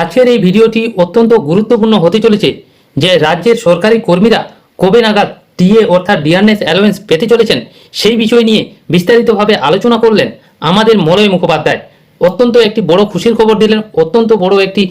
আজকের এই ভিডিওটি অত্যন্ত গুরুত্বপূর্ণ হতে চলেছে, যে রাজ্যের সরকারি কর্মীরা কবে নাগাদ টিএ অর্থাৎ ডিয়ারনেস অ্যালোয়েন্স পেতে চলেছেন, সেই বিষয় নিয়ে বিস্তারিতভাবে আলোচনা করলেন আমাদের মলয় মুখোপাধ্যায়। অত্যন্ত একটি বড় খুশির খবর দিলেন, অত্যন্ত বড় একটি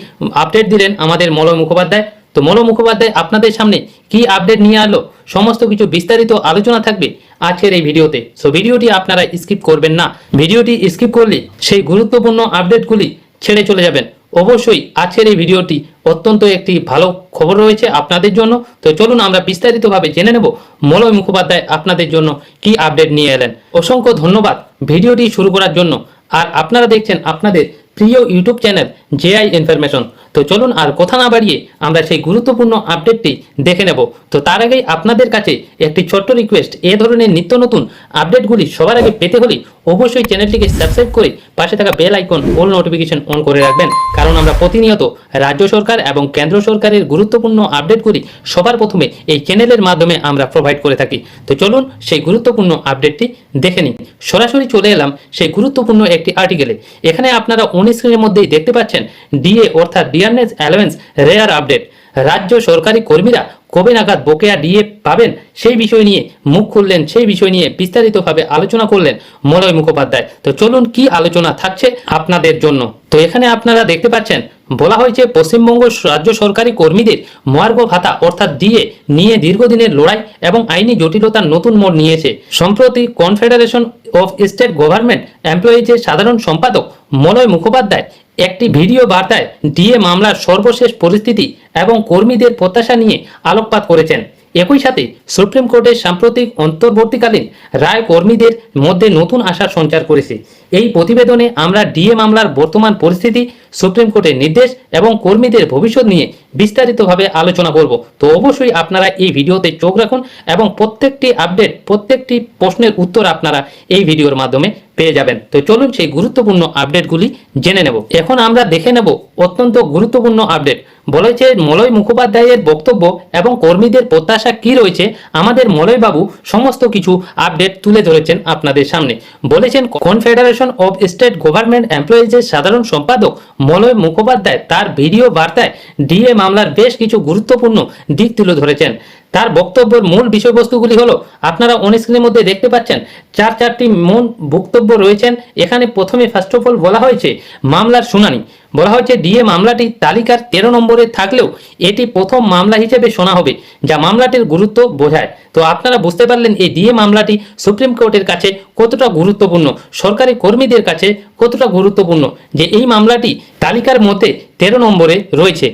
আপডেট দিলেন আমাদের মলয় মুখোপাধ্যায়। তো মলয় মুখোপাধ্যায়, আপনাদের সামনে কি আপডেট নিয়ে আলো সমস্ত কিছু বিস্তারিত আলোচনা থাকবে আজকের এই ভিডিওতে। সো ভিডিওটি আপনারা স্কিপ করবেন না। ভিডিওটি স্কিপ করলে সেই গুরুত্বপূর্ণ আপডেটগুলি ছেড়ে চলে যাবেন। অবশ্যই আজকের এই ভিডিওটি অত্যন্ত একটি ভালো খবর রয়েছে আপনাদের জন্য। তো চলুন আমরা বিস্তারিতভাবে জেনে নেব। মলয় মুখোপাধ্যায় আপনাদের জন্য কি আপডেট নিয়ে এলেন? অসংখ্য ধন্যবাদ ভিডিওটি শুরু করার জন্য। আর আপনারা দেখছেন আপনাদের প্রিয় ইউটিউব চ্যানেল জেআই ইনফরমেশন তো চলুন আর কথা না বাড়িয়ে আমরা সেই গুরুত্বপূর্ণ আপডেটটি দেখে নেব। তো তার আগেই আপনাদের কাছে একটি ছোট্ট রিকোয়েস্ট এ ধরনের নিত্য নতুন আপডেটগুলি সবার আগে পেতে হলে অবশ্যই চ্যানেলটিকে সাবস্ক্রাইব করে পাশে থাকা bell icon all notification on করে রাখবেন। কারণ আমরা প্রতিনিয়ত রাজ্য সরকার এবং কেন্দ্র সরকারের গুরুত্বপূর্ণ আপডেটগুলি সবার প্রথমে এই চ্যানেলের মাধ্যমে আমরা প্রোভাইড করে থাকি। তো চলুন সেই গুরুত্বপূর্ণ আপডেটটি দেখে নিন সরাসরি চলে এলাম সেই গুরুত্বপূর্ণ একটি আর্টিকেলে এখানে আপনারা উনিশ স্ক্রিনের মধ্যেই দেখতে পাচ্ছেন ডিএ অর্থাৎ ডিয়ারনেস অ্যালোয়েন্স রেয়ার আপডেট। রাজ্য সরকারি কর্মীরা কবে নাগাদ বকেয়া ডিএ পাবেন সেই বিষয় নিয়ে মুখ খুললেন, সেই বিষয় নিয়ে বিস্তারিতভাবে আলোচনা করলেন মলয় মুখোপাধ্যায়। তো চলুন কি আলোচনা থাকছে আপনাদের জন্য। তো এখানে আপনারা দেখতে পাচ্ছেন, বলা হয়েছে পশ্চিমবঙ্গ রাজ্য সরকারি কর্মীদের মহার্ঘ ভাতা অর্থাৎ ডিএ নিয়ে দীর্ঘদিনের লড়াই এবং আইনি জটিলতার নতুন মোড় নিয়েছে। সম্প্রতি কনফেডারেশন অফ স্টেট গভর্নমেন্ট এমপ্লয়িজের সাধারণ সম্পাদক মলয় মুখোপাধ্যায় একটি ভিডিও বার্তায় ডিএ মামলার সর্বশেষ পরিস্থিতি এবং কর্মীদের প্রত্যাশা নিয়ে আলোকপাত করেছেন। একই সাথে সুপ্রিম কোর্টের সাম্প্রতিক অন্তর্বর্তীকালীন রায় কর্মীদের মধ্যে নতুন আশার সঞ্চার করেছে। এই প্রতিবেদনে আমরা ডিএ মামলার বর্তমান পরিস্থিতি, সুপ্রিম কোর্টের নির্দেশ এবং কর্মীদের ভবিষ্যৎ নিয়ে বিস্তারিতভাবে আলোচনা করব। তো অবশ্যই আপনারা এই ভিডিওতে চোখ রাখুন এবং প্রত্যেকটি আপডেট, প্রত্যেকটি প্রশ্নের উত্তর আপনারা এই ভিডিওর মাধ্যমে পেয়ে যাবেন। তো চলুন সেই গুরুত্বপূর্ণ আপডেটগুলি জেনে নেব। এখন আমরা দেখে নেব অত্যন্ত গুরুত্বপূর্ণ আপডেট। বলেছে মলয় মুখোপাধ্যায়ের বক্তব্য এবং কর্মীদের প্রত্যাশা কি রয়েছে? আমাদের মলয় বাবু সমস্ত কিছু আপডেট তুলে ধরেছেন আপনাদের সামনে। বলেছেন, কনফেডারেশন অব স্টেট গভর্নমেন্ট এমপ্লয়িজের সাধারণ সম্পাদক মলয় মুখোপাধ্যায় তার ভিডিও বার্তায় ডিএ মামলার বেশ কিছু গুরুত্বপূর্ণ দিক তুলে ধরেছেন। তার বক্তব্যের মূল বিষয়বস্তুগুলি হলো, আপনারা অনস্ক্রিনের মধ্যে দেখতে পাচ্ছেন, চার চারটি মূল বক্তব্য রয়েছেন। এখানে প্রথমে ফার্স্ট অফ অল বলা হয়েছে মামলার শুনানি। বলা হয়েছে, ডিএ মামলাটি তালিকার তেরো নম্বরে থাকলেও এটি প্রথম মামলা হিসেবে শোনা হবে, যা মামলাটির গুরুত্ব বোঝায়। তো আপনারা বুঝতে পারলেন, এই ডিএ মামলাটি সুপ্রিম কোর্টের কাছে কতটা গুরুত্বপূর্ণ, সরকারি কর্মীদের কাছে কতটা গুরুত্বপূর্ণ, যে এই মামলাটি তালিকার মধ্যে তেরো নম্বরে রয়েছে।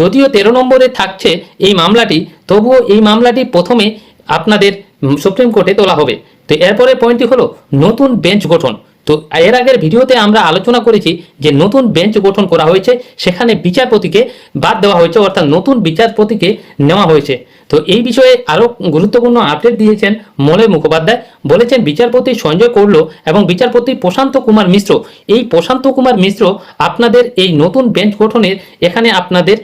যদিও তেরো নম্বরে থাকছে এই মামলাটি, তবুও এই মামলাটি প্রথমে আপনাদের সুপ্রিম কোর্টে তোলা হবে। তো এরপরে পয়েন্টটি হলো নতুন বেঞ্চ গঠন। তো এর আগের ভিডিওতে আমরা আলোচনা করেছি যে নতুন বেঞ্চ গঠন করা হয়েছে, সেখানে বিচারপতিকে বাদ দেওয়া হয়েছে, অর্থাৎ নতুন বিচারপতিকে নেওয়া হয়েছে। তো এই বিষয়ে আরও গুরুত্বপূর্ণ আপডেট দিয়েছেন মলয় মুখোপাধ্যায়। বলেছেন, বিচারপতি সঞ্জয় করল এবং বিচারপতি প্রশান্ত কুমার মিশ্র। এই প্রশান্ত কুমার মিশ্র আপনাদের এই নতুন বেঞ্চ গঠনের, এখানে আপনাদের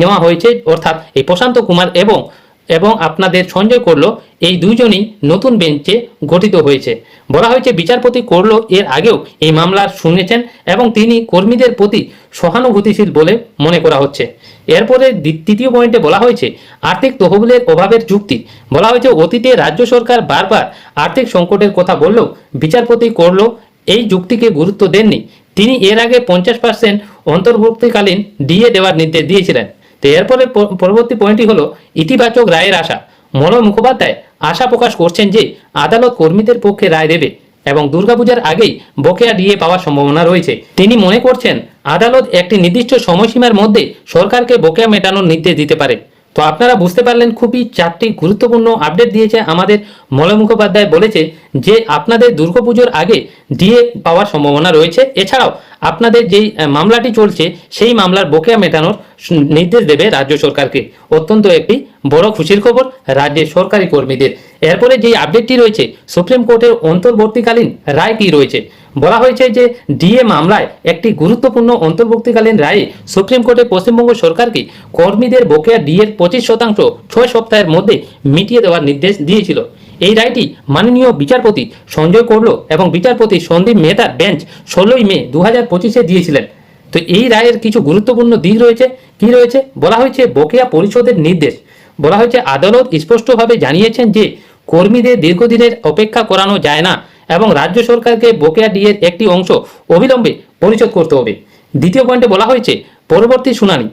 নেওয়া হয়েছে, অর্থাৎ এই প্রশান্ত কুমার এবং এবং আপনাদের সঞ্জয় করল, এই দুইজনই নতুন বেঞ্চে গঠিত হয়েছে। বলা হয়েছে, বিচারপতি করল এর আগেও এই মামলার শুনেছেন এবং তিনি কর্মীদের প্রতি সহানুভূতিশীল বলে মনে করা হচ্ছে। এরপরে তৃতীয় পয়েন্টে বলা হয়েছে, আর্থিক তহবিলের অভাবের যুক্তি। বলা হয়েছে, অতীতে রাজ্য সরকার বারবার আর্থিক সংকটের কথা বললেও বিচারপতি করল এই যুক্তিকে গুরুত্ব দেননি। তিনি এর আগে পঞ্চাশ পার্সেন্ট অন্তর্ভুক্তিকালীন ডিএ দেওয়ার নির্দেশ দিয়েছিলেন। তো এরপরে পরবর্তী পয়েন্টটি হলো ইতিবাচক রায়ের আশা। মনোয় মুখোপাধ্যায় আশা প্রকাশ করছেন যে আদালত কর্মীদের পক্ষে রায় দেবে এবং দুর্গাপূজার আগেই বকেয়া ডিএ পাওয়ার সম্ভাবনা রয়েছে। তিনি মনে করছেন, আদালত একটি নির্দিষ্ট সময়সীমার মধ্যে সরকারকে বকেয়া মেটানোর নির্দেশ দিতে পারে। তো আপনারা বুঝতে পারলেন খুবই চারটি গুরুত্বপূর্ণ আপডেট দিয়েছে আমাদের মলয় মুখোপাধ্যায় বলেছে যে আপনাদের দুর্গাপুজোর আগে ডিএ পাওয়ার সম্ভাবনা রয়েছে। এছাড়াও আপনাদের যেই মামলাটি চলছে, সেই মামলার বকেয়া মেটানোর নির্দেশ দেবে রাজ্য সরকারকে। অত্যন্ত একটি বড় খুশির খবর রাজ্যের সরকারি কর্মীদের। এরপরে যেই আপডেটটি রয়েছে সুপ্রিম কোর্টের অন্তর্বর্তীকালীন রায় কি রয়েছে? বলা হয়েছে যে ডিএ মামলায় একটি গুরুত্বপূর্ণ অন্তর্বর্তীকালীন রায়ে সুপ্রিম কোর্টে পশ্চিমবঙ্গ সরকারকে কর্মীদের বকেয়া ডিএর পঁচিশ শতাংশ ছয় সপ্তাহের মধ্যে মিটিয়ে দেওয়ার নির্দেশ দিয়েছিল। এই রায়টি মাননীয় বিচারপতি সঞ্জয় করল এবং বিচারপতি সন্দীপ মেহতার বেঞ্চ ষোলোই মে দু হাজার দিয়েছিলেন। তো এই রায়ের কিছু গুরুত্বপূর্ণ দিক রয়েছে। কি রয়েছে? বলা হয়েছে, বকেয়া পরিশোধের নির্দেশ। বলা হয়েছে, আদালত স্পষ্টভাবে জানিয়েছেন যে, কর্মীদের দীর্ঘদিনের অপেক্ষা করানো যায় না এবং রাজ্য সরকারকে বকেয়া ডিএর একটি অংশ অবিলম্বে পরিশোধ করতে হবে। দ্বিতীয় পয়েন্টে বলা হয়েছে, পরবর্তী শুনানি।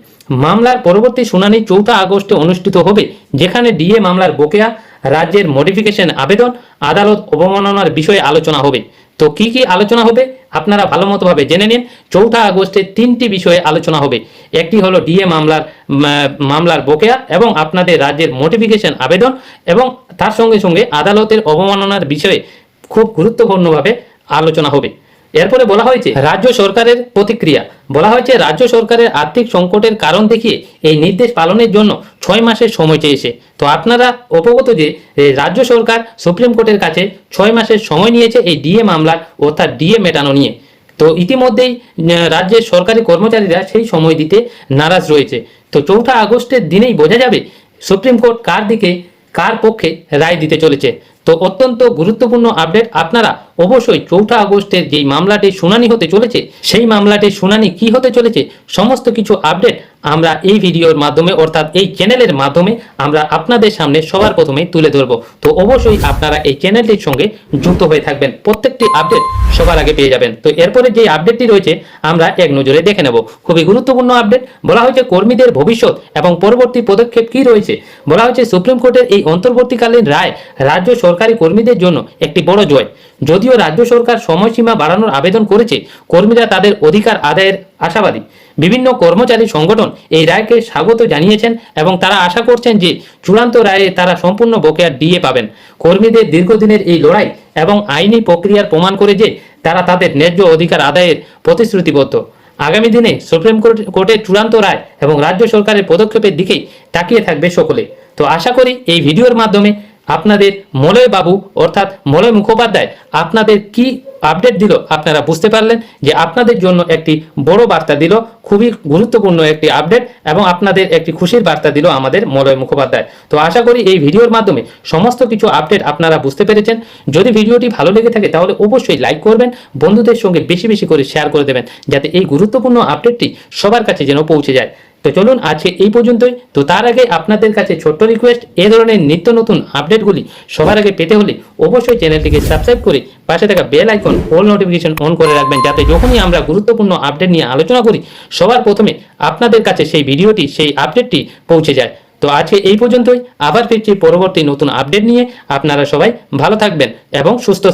মামলার পরবর্তী শুনানি চৌঠা আগস্টে অনুষ্ঠিত হবে, যেখানে ডিএ মামলার বকেয়া, রাজ্যের মডিফিকেশন আবেদন, আদালত অবমাননার বিষয়ে আলোচনা হবে। তো কি কি আলোচনা হবে? আপনারা ভালো মতোভাবে জেনে নিন। চৌঠা আগস্টে তিনটি বিষয়ে আলোচনা হবে। একটি হলো ডিএ মামলার মামলার বকেয়া এবং আপনাদের রাজ্যের মোটিফিকেশন আবেদন এবং তার সঙ্গে সঙ্গে আদালতের অবমাননার বিষয়ে খুব গুরুত্বপূর্ণভাবে আলোচনা হবে। এরপরে বলা হয়েছে, রাজ্য সরকারের প্রতিক্রিয়া। বলা হয়েছে, রাজ্য সরকারের আর্থিক সংকটের কারণ দেখিয়ে এই নির্দেশ পালনের জন্য ছয় মাসের সময় চেয়েছে। তো আপনারা অবগত যে রাজ্য সরকার সুপ্রিম কোর্টের কাছে ছয় মাসের সময় নিয়েছে এই ডিএ মামলার অর্থাৎ ডিএ মেটানো নিয়ে। তো ইতিমধ্যেই রাজ্যের সরকারি কর্মচারীরা সেই সময় দিতে নারাজ রয়েছে। তো চৌঠা আগস্টের দিনেই বোঝা যাবে, সুপ্রিম কোর্ট কার দিকে, কার পক্ষে রায় দিতে চলেছে। তো অত্যন্ত গুরুত্বপূর্ণ আপডেট আপনারা অবশ্যই চৌঠা আগস্টের যেই মামলাটির শুনানি হতে চলেছে, সেই মামলাটির শুনানি কি হতে চলেছে, সমস্ত কিছু আপডেট আমরা এই ভিডিওর মাধ্যমে, অর্থাৎ এই চ্যানেলের মাধ্যমে আমরা আপনাদের সামনে সবার প্রথমে তুলে ধরব। তো অবশ্যই আপনারা এই চ্যানেলটির সঙ্গে যুক্ত হয়ে থাকবেন। প্রত্যেকটি আপডেট সবার আগে পেয়ে যাবেন। তো এরপরে যে আপডেটটি রয়েছে, আমরা এক নজরে দেখে নেব। খুবই গুরুত্বপূর্ণ আপডেট বলা হয়েছে কর্মীদের ভবিষ্যৎ এবং পরবর্তী পদক্ষেপ কি রয়েছে? বলা হয়েছে সুপ্রিম কোর্টের এই অন্তর্বর্তীকালীন রায় রাজ্য সরকারি কর্মীদের জন্য একটি বড় জয়। যদিও রাজ্য সরকার সময়সীমা বাড়ানোর আবেদন করেছে, কর্মীরা তাদের অধিকার আদায়ের আশাবাদী। বিভিন্ন কর্মচারী সংগঠন এই রায়কে স্বাগত জানিয়েছেন এবং তারা আশা করছেন যে চূড়ান্ত রায়ে তারা সম্পূর্ণ বকেয়া ডিএ পাবেন। কর্মীদের দীর্ঘদিনের এই লড়াই এবং আইনি প্রক্রিয়ার প্রমাণ করে যে তারা তাদের ন্যায্য অধিকার আদায়ের প্রতিশ্রুতিবদ্ধ। আগামী দিনে সুপ্রিম কোর্ট কোর্টের চূড়ান্ত রায় এবং রাজ্য সরকারের পদক্ষেপের দিকেই তাকিয়ে থাকবে সকলে। তো আশা করি এই ভিডিওর মাধ্যমে আপনাদের মলয় বাবু অর্থাৎ মলয় মুখোপাধ্যায় আপনাদের কি আপডেট দিল আপনারা বুঝতে পারলেন যে আপনাদের জন্য একটি বড় বার্তা দিল, খুবই গুরুত্বপূর্ণ একটি আপডেট এবং আপনাদের একটি খুশির বার্তা দিল আমাদের মলয় মুখোপাধ্যায়। তো আশা করি এই ভিডিওর মাধ্যমে সমস্ত কিছু আপডেট আপনারা বুঝতে পেরেছেন। যদি ভিডিওটি ভালো লেগে থাকে তাহলে অবশ্যই লাইক করবেন, বন্ধুদের সঙ্গে বেশি বেশি করে শেয়ার করে দেবেন, যাতে এই গুরুত্বপূর্ণ আপডেটটি সবার কাছে যেন পৌঁছে যায়। তো চলুন আজকে এই পর্যন্তই। তো তার আগে আপনাদের কাছে ছোট্ট রিকোয়েস্ট এ ধরনের নিত্য নতুন আপডেটগুলি সবার আগে পেতে হলে অবশ্যই চ্যানেলটিকে সাবস্ক্রাইব করে পাশে থাকা bell icon all notification on করে রাখবেন, যাতে যখনই আমরা গুরুত্বপূর্ণ আপডেট নিয়ে আলোচনা করি, সবার প্রথমে আপনাদের কাছে সেই ভিডিওটি, সেই আপডেটটি পৌঁছে যায়। তো আজকে এই পর্যন্তই, আবার ফিরছি পরবর্তী নতুন আপডেট নিয়ে। আপনারা সবাই ভালো থাকবেন এবং সুস্থ থাকবেন।